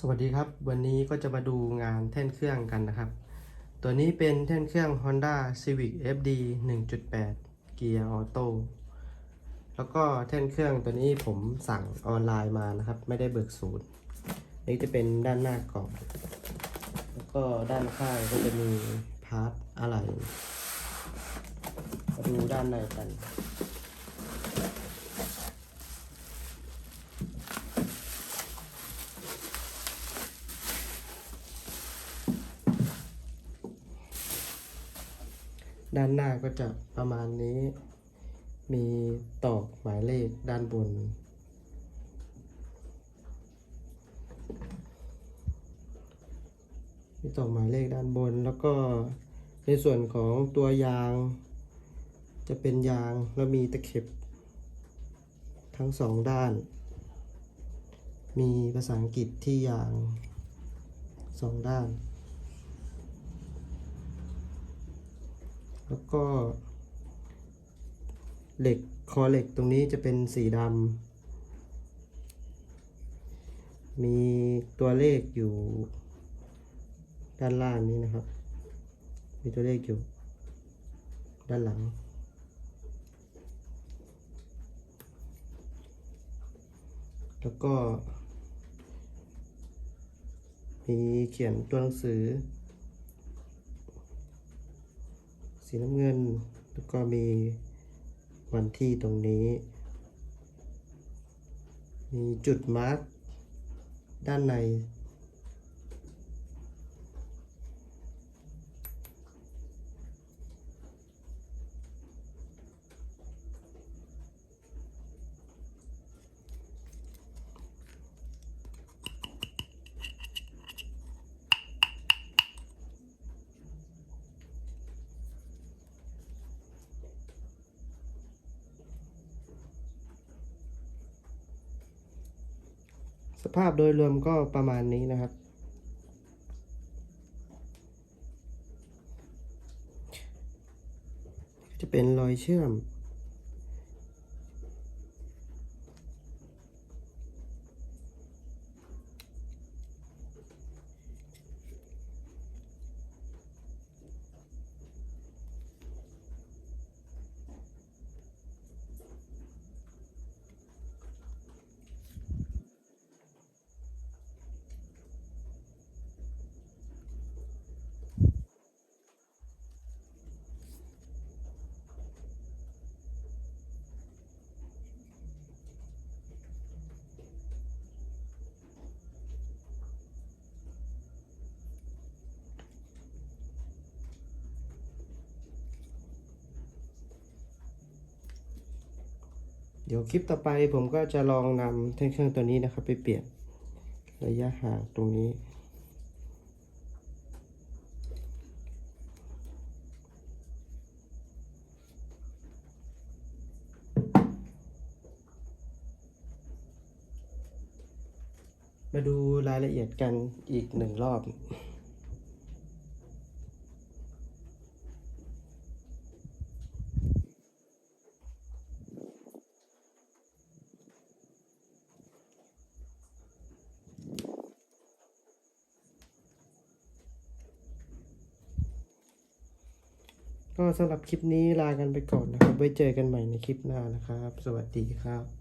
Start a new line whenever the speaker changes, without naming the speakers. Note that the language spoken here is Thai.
สวัสดีครับ วันนี้ก็จะมาดูงานแท่นเครื่องกันนะครับ ตัวนี้เป็นแท่นเครื่อง Honda Civic FD 1.8 เกียร์ออโต้แล้วก็แท่นเครื่องตัวนี้ผมสั่งออนไลน์มานะครับ ไม่ได้เบิกศูนย์นี่จะเป็นด้านหน้ากล่องแล้วก็ด้านข้างก็จะมีพาร์ทอะไรมาดูด้านในกัน ด้านหน้าก็จะประมาณนี้ มีตอกหมายเลขด้านบน มีตอกหมายเลขด้านบน แล้วก็ในส่วนของตัวยาง จะเป็นยางแล้วมีตะเข็บ ทั้งสองด้าน มีภาษาอังกฤษที่ยางสองด้าน แล้วก็ เหล็กคอเหล็กตรงนี้จะเป็นสีดำมีตัวเลขอยู่ด้านล่างนี้นะครับ มีตัวเลขอยู่ด้านหลัง แล้วก็ มีเขียนตัวหนังสือ สีน้ำเงิน แล้วก็มีวันที่ตรงนี้ มีจุดมาร์กด้านใน สภาพโดยรวมก็ประมาณนี้นะครับ จะเป็นรอยเชื่อม เดี๋ยวคลิปต่อไปผมก็จะลองนำแท่นเครื่องตัวนี้นะครับ ไปเปลี่ยนระยะห่างตรงนี้ มาดูรายละเอียดกันอีกหนึ่งรอบ ก็สำหรับคลิปนี้ลากันไปก่อนนะครับ ไว้เจอกันใหม่ในคลิปหน้านะครับ สวัสดีครับ